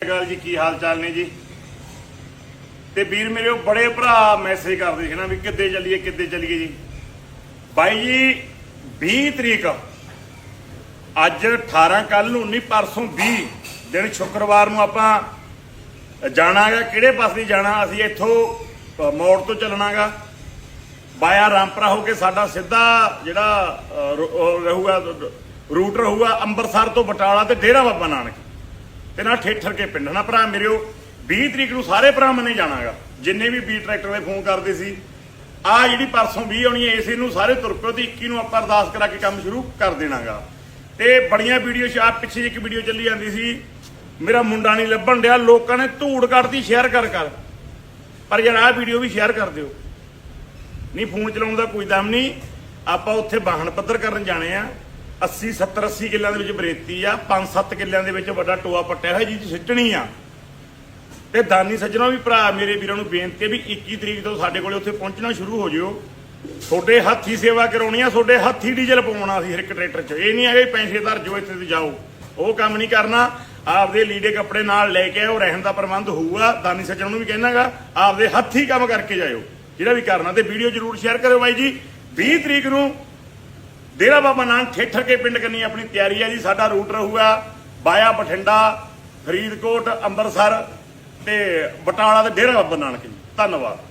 ਗੱਲ ਜੀ ਕੀ ਹਾਲ ਚਾਲ ਨੇ ਜੀ? ਤੇ ਵੀਰ ਮੇਰੇ ਉਹ ਬੜੇ ਭਰਾ ਮੈਸੇਜ ਕਰਦੇ ਸੀ ਨਾ ਵੀ ਕਿੱਦੇ ਚੱਲੀਏ ਕਿੱਦੇ ਚੱਲੀਏ ਜੀ। ਬਾਈ ਜੀ 20 ਤਰੀਕ ਅੱਜ 18 ਕੱਲ ਨੂੰ 19 ਪਰਸੋਂ 20 ਦਿਨ ਸ਼ੁੱਕਰਵਾਰ ਨੂੰ ਆਪਾਂ ਜਾਣਾਗਾ ਕਿਹੜੇ ਪਾਸੇ ਜਾਣਾ ਅਸੀਂ ਇੱਥੋਂ ਮੋੜ ਤੋਂ ਚੱਲਣਾਗਾ। ਬਾਇਆ ਰਾਮਪਰਾ ਹੋ ਕੇ ਸਾਡਾ ਸਿੱਧਾ ਜਿਹੜਾ ਅ, ਰਹੂਗਾ ਰੂਟ ਰਹੂਗਾ ਅੰਮ੍ਰਿਤਸਰ ਤੋਂ ਬਟਾਲਾ ਤੇ ਡੇਰਾ ਬਾਬਾ ਨਾਨਕ। ਤੇ ਨਾ ਠੇਠਰ ਕੇ ਪਿੰਡ ਭਰਾ ਮੇਰਿਓ 20 ਤਰੀਕ ਨੂੰ ਸਾਰੇ ਭਰਾ ਮਨੇ ਜਾਣਾਗਾ। ਜਿੰਨੇ ਵੀ ਬੀ ਟਰੈਕਟਰ ਦੇ ਫੋਨ ਕਰਦੇ ਸੀ। ਆ ਜਿਹੜੀ ਪਰਸੋਂ 20 ਆਉਣੀ ਹੈ, ਇਸੇ ਨੂੰ ਸਾਰੇ ਤੁਰ ਤੇ 21 ਨੂੰ ਆਪਾਂ ਅਰਦਾਸ ਕਰਾ ਕੇ ਕੰਮ ਸ਼ੁਰੂ ਕਰ ਦੇਣਾਗਾ। ਤੇ ਬੜੀਆਂ ਵੀਡੀਓ ਸ਼ਾਪ ਪਿੱਛੇ ਇੱਕ ਵੀਡੀਓ ਚੱਲੀ ਜਾਂਦੀ ਸੀ। ਮੇਰਾ ਮੁੰਡਾ ਨਹੀਂ ਲੱਭਣ ਡਿਆ, ਲੋਕਾਂ ਨੇ ਧੂੜ ਕੱਢਦੀ ਸ਼ੇਅਰ ਕਰ ਕਰ। ਪਰ ਯਾਰ, ਆਹ ਵੀਡੀਓ ਵੀ ਸ਼ੇਅਰ ਕਰ ਦਿਓ। ਨਹੀਂ, ਫੋਨ ਚਲਾਉਣ ਦਾ ਕੋਈ ਦਮ ਨਹੀਂ। ਆਪਾਂ ਉੱਥੇ ਵਾਹਨ ਪੱਧਰ ਕਰਨ ਜਾਣੇ ਆ। 80 70 80 ਕਿੱਲਿਆਂ ਦੇ ਵਿੱਚ ਬਰੇਤੀ ਆ 5-7 ਕਿੱਲਿਆਂ ਦੇ ਵਿੱਚ ਵੱਡਾ ਟੋਆ ਪੱਟਿਆ ਹੋਇਆ ਜੀ ਸਿੱਟਣੀ ਆ। ਤੇ ਦਾਨੀ ਸੱਜਣਾ ਵੀ ਭਰਾ, ਮੇਰੇ ਵੀਰਾਂ ਨੂੰ ਬੇਨਤੀ ਹੈ ਵੀ 21 ਤਰੀਕ ਤੋਂ ਸਾਡੇ ਕੋਲੇ ਉੱਥੇ ਪਹੁੰਚਣਾ ਸ਼ੁਰੂ ਹੋ ਜਿਓ। ਤੁਹਾਡੇ ਹੱਥੀ ਸੇਵਾ ਕਰਾਉਣੀ ਆ, ਤੁਹਾਡੇ ਹੱਥੀ ਡੀਜ਼ਲ ਪਵਾਉਣਾ ਸੀ ਹਰ ਇੱਕ ਟਰੈਕਟਰ 'ਚ। ਇਹ ਨਹੀਂ ਹੈਗਾ ਵੀ ਪੈਸੇ ਧਰ ਜੋ ਇੱਥੇ ਤੇ ਜਾਓ। ਉਹ ਕੰਮ ਨਹੀਂ ਕਰਨਾ। ਆਪਦੇ ਲੀੜੇ ਕੱਪੜੇ ਨਾਲ ਲੈ ਕੇ ਆਓ, ਰਹਿਣ ਦਾ ਪ੍ਰਬੰਧ ਹੋਊਗਾ। ਦਾਨੀ ਸੱਜਣ ਨੂੰ ਵੀ ਕਹਿਣਾਗਾ, ਆਪਦੇ ਹੱਥੀ ਕੰਮ ਕਰਕੇ ਜਾਇਓ। ਜਿਹੜਾ ਵੀ ਕਰਨਾ ਤੇ ਵੀਡੀਓ ਜਰੂਰ ਸ਼ੇਅਰ ਕਰਿਓ ਬਾਈ ਜੀ। 20 ਤਰੀਕ ਨੂੰ ਡੇਰਾ ਬਾਬਾ ਨਾਨਕ ਠੇਠਰ ਕੇ ਪਿੰਡ ਕੰਨੀ ਆਪਣੀ ਤਿਆਰੀ ਹੈ ਜੀ। ਸਾਡਾ ਰੂਟ ਰਹੂਗਾ ਬਾਇਆ ਬਠਿੰਡਾ, ਫਰੀਦਕੋਟ, ਅੰਮ੍ਰਿਤਸਰ ਤੇ ਬਟਾਲਾ ਤੇ ਡੇਰਾ ਬਾਬਾ ਨਾਨਕ ਜੀ। ਧੰਨਵਾਦ।